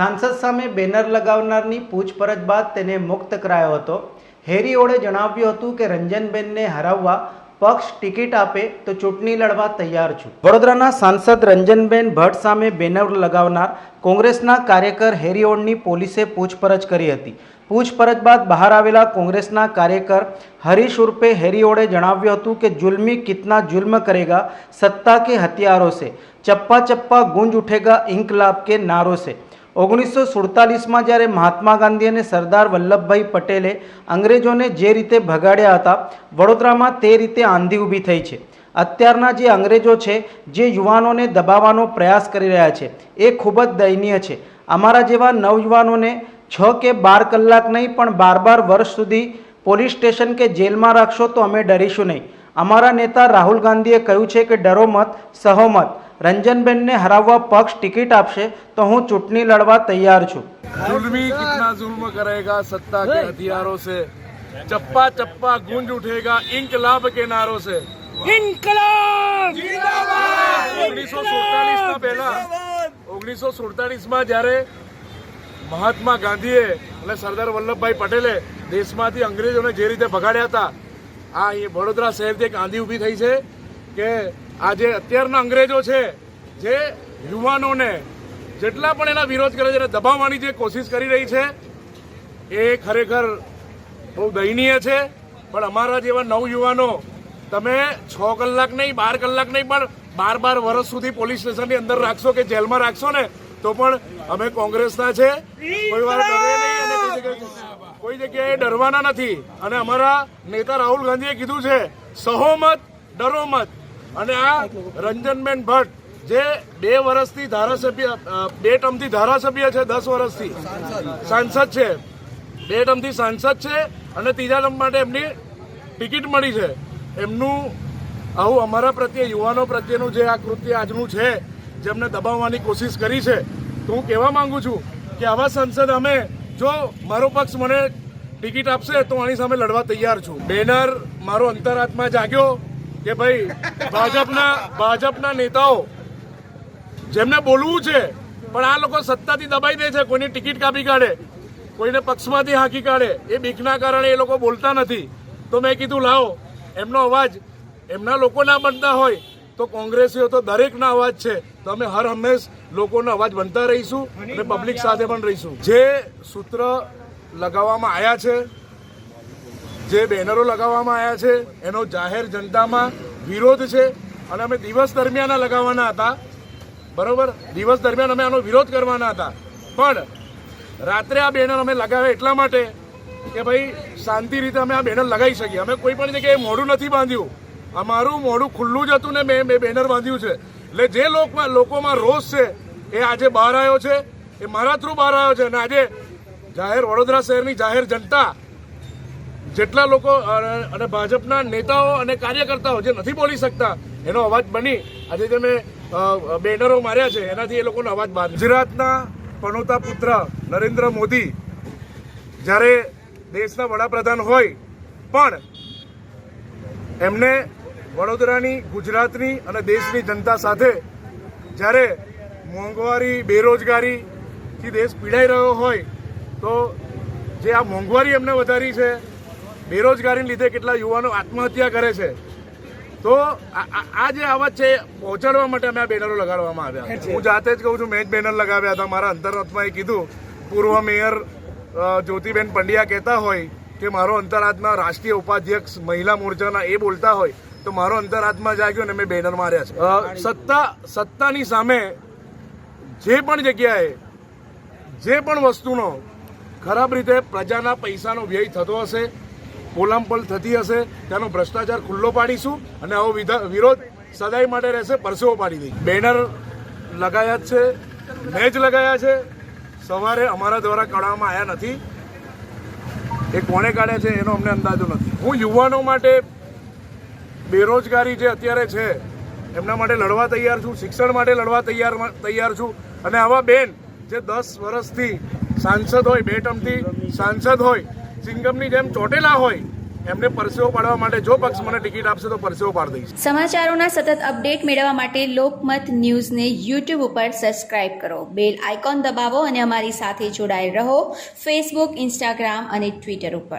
સાંસદ સામે બેનર લગાવનારની પૂછપરછ બાદ તેને મુક્ત કરાયો હતો. હેરી ઓળે જણાવ્યું હતું કે, રંજનબેનને હરાવવા પક્ષ ટિકિટ આપે તો ચૂંટણી લડવા તૈયાર છું. વડોદરાના સાંસદ રંજનબેન ભટ્ટ સામે બેનર લગાવનાર કોંગ્રેસના કાર્યકર હેરી ઓળની પોલીસે પૂછપરછ કરી હતી. પૂછપરછ બાદ બહાર આવેલા કોંગ્રેસના કાર્યકર હરીશ ઉર્ફે હેરીઓડે જણાવ્યું હતું કે, જુલ્મી કિતના જુલ્મ કરેગા? સત્તા કે હથિયારો સે? ચપ્પા ચપ્પા ગુંજ ઉઠેગા ઇન્કલાબ કે નારો સે? ઓગણીસો સુડતાલીસમાં જ્યારે મહાત્મા ગાંધી અને સરદાર વલ્લભભાઈ પટેલે અંગ્રેજોને જે રીતે ભગાડ્યા હતા, વડોદરામાં તે રીતે આંધી ઊભી થઈ છે. અત્યારના જે અંગ્રેજો છે, જે યુવાનોને દબાવવાનો પ્રયાસ કરી રહ્યા છે, એ ખૂબ જ દયનીય છે. અમારા જેવા નવયુવાનોને છ કે બાર કલાક નહીં, પણ બાર બાર વર્ષ સુધી પોલીસ સ્ટેશન કે જેલમાં રાખશો તો અમે ડરીશું નહીં. અમારા નેતા રાહુલ ગાંધીએ કહ્યું છે કે ડરો મત સહો મત રંજનબેનને હરાવવા પક્ષ ટિકિટ આપશે તો હું ચૂંટણી લડવા તૈયાર છું जुल्मी कितना जुल्म करेगा सत्ता के हथियारों से चप्पा चप्पा गूंज उठेगा इंकलाब के नारों से ઇન્કલાબ ઓગણીસો સુડતાલીસ ના પહેલા ઓગણીસો સુડતાલીસ માં જયારે મહાત્મા ગાંધીએ અને સરદાર વલ્લભભાઈ પટેલે દેશમાંથી અંગ્રેજોને જે રીતે ભગાડ્યા હતા આ અહીં વડોદરા શહેરથી એક આંધી ઊભી થઈ છે કે આ જે અત્યારના અંગ્રેજો છે, જે યુવાનોને જેટલા પણ એના વિરોધ કરે છે એને દબાવવાની જે કોશિશ કરી રહી છે, એ ખરેખર બહુ દયનીય છે. પણ અમારા જેવા નવયુવાનો તમે છ કલાક નહીં, બાર કલાક નહીં, પણ બાર બાર વર્ષ સુધી પોલીસ સ્ટેશનની અંદર રાખશો કે જેલમાં રાખશો ને, તો પણ અમે કોંગ્રેસના છે. કોઈ વાર કોઈ જગ્યાએ ડરવાના નથી. અને અમારા નેતા રાહુલ ગાંધીએ કીધું છે, સહોમત, ડરો મત. અને આ રંજનબેન ભટ્ટ, જે બે વર્ષથી ધારાસભ્ય બે ટર્મથી ધારાસભ્ય છે, દસ વર્ષથી. સાંસદ છે. બે ટર્મથી સાંસદ છે અને ત્રીજા ટર્મ માટે એમની ટિકિટ મળી છે. એમનું, આવું અમારા પ્રત્યે, યુવાનો પ્રત્યેનું જે આ કૃત્ય આજનું છે જેમને દબાવવાની કોશિશ કરી છે, તો હું કહેવા માંગુ છું કે આવા સંસદ અમે, જો મારો પક્ષ મને ટિકિટ આપશે, તો આની સામે લડવા તૈયાર છું. બેનર મારો અંતરાત્મા જાગ્યો. કે ભાઈ, ભાજપના ભાજપના નેતાઓ, જેમને બોલવું છે, પણ આ લોકો સત્તાથી દબાઈ દે છે, કોઈની ટિકિટ કાપી કાઢે, કોઈને પક્ષમાંથી હાંકી કાઢે, એ બીકના કારણે એ લોકો બોલતા નથી. તો મેં કીધું, લાવો, એમનો અવાજ, એમના લોકો ના બનતા હોય, તો કોંગ્રેસીઓ તો દરેકના અવાજ છે. તો અમે હર હંમેશ લોકોનો અવાજ બનતા રહીશું અને પબ્લિક સાથે પણ રહીશું. જે સૂત્ર લગાવવામાં આવ્યા છે જે બેનરો લગાવવામાં આવ્યા છે, એનો જાહેર જનતામાં વિરોધ છે અને અમે દિવસ દરમિયાન લગાવવાના હતા. બરોબર? દિવસ દરમિયાન અમે આનો વિરોધ કરવાના હતા. પણ રાત્રે આ બેનર અમે લગાવ્યા એટલા માટે કે ભાઈ, શાંતિ રીતે અમે આ બેનર લગાવી શકીએ. અમે કોઈ પણ જગ્યાએ મોઢું નથી બાંધ્યું. અમારું મોઢું ખુલ્લું જ હતું ને મેં મેં બેનર બાંધ્યું છે. એટલે જે લોકોમાં લોકોમાં રોષ છે, એ આજે બહાર આવ્યો છે. એ મારા થ્રુ બહાર આવ્યો છે. અને આજે જાહેર વડોદરા શહેરની જાહેર જનતા જેટલા લોકો અને ભાજપના નેતાઓ અને કાર્યકર્તાઓ જે નથી બોલી શકતા, એનો અવાજ બની. આજે જે મેં બેનરો માર્યા છે, એનાથી એ લોકોનો અવાજ બહાર. ગુજરાતના પનોતા પુત્ર નરેન્દ્ર મોદી, જ્યારે દેશના વડાપ્રધાન હોય, પણ એમને વડોદરાની, ગુજરાતની અને દેશની જનતા સાથે જ્યારે મોંઘવારી બેરોજગારીથી દેશ પીડાઈ રહ્યો હોય, તો જે આ મોંઘવારી એમને વધારી છે બેરોજગારીને લીધે કેટલા યુવાનો આત્મહત્યા કરે છે. તો આ જે અવાજ છે પહોંચાડવા માટે અમે આ બેનરો લગાડવામાં આવ્યા હું જાતે જ કહું છું મેં જ બેનર લગાવ્યા હતા. મારા અંતરાત્માએ કીધું પૂર્વ મેયર જ્યોતિબેન પંડ્યા કહેતા હોય કે મારો અંતરાત્મા રાષ્ટ્રીય ઉપાધ્યક્ષ મહિલા મોરચાના એ બોલતા હોય તો મારો અંતરાત્મા જાગ્યો ને મેં બેનર માર્યા છે. સત્તા સત્તાની સામે જે પણ જગ્યાએ જે પણ વસ્તુનો ખરાબ રીતે પ્રજાના પૈસાનો વ્યય થતો હશે પોલામપોલ થતી હશે તેનો ભ્રષ્ટાચાર ખુલ્લો પાડીશું અને આવો વિરોધ સદાય માટે રહેશે, પરસેવો પાડી દઈ બેનર લગાયા જ છે મેં જ લગાયા છે. સવારે અમારા દ્વારા કાઢવામાં આવ્યા નથી. એ કોણે કાઢ્યા છે, એનો અમને અંદાજો નથી. હું યુવાનો માટે બેરોજગારી જે અત્યારે છે, એમના માટે લડવા તૈયાર છું, શિક્ષણ માટે લડવા તૈયાર તૈયાર છું. અને આવા બેન જે દસ વર્ષથી સાંસદ હોય બે ટર્મથી સાંસદ હોય સિંગમની જેમ ચોટેલા હોય, એમને પરસેવો પાડવા માટે જો પક્ષ મને ટિકિટ આપશે તો પરસેવો પાડી દઈશ. સમાચારોના સતત અપડેટ મેળવવા માટે લોકમત ન્યૂઝને યુટ્યુબ ઉપર સબસ્ક્રાઇબ કરો. બેલ આઇકોન દબાવો અને અમારી સાથે જોડાયેલ રહો. ફેસબુક ઇન્સ્ટાગ્રામ અને ટ્વિટર ઉપર.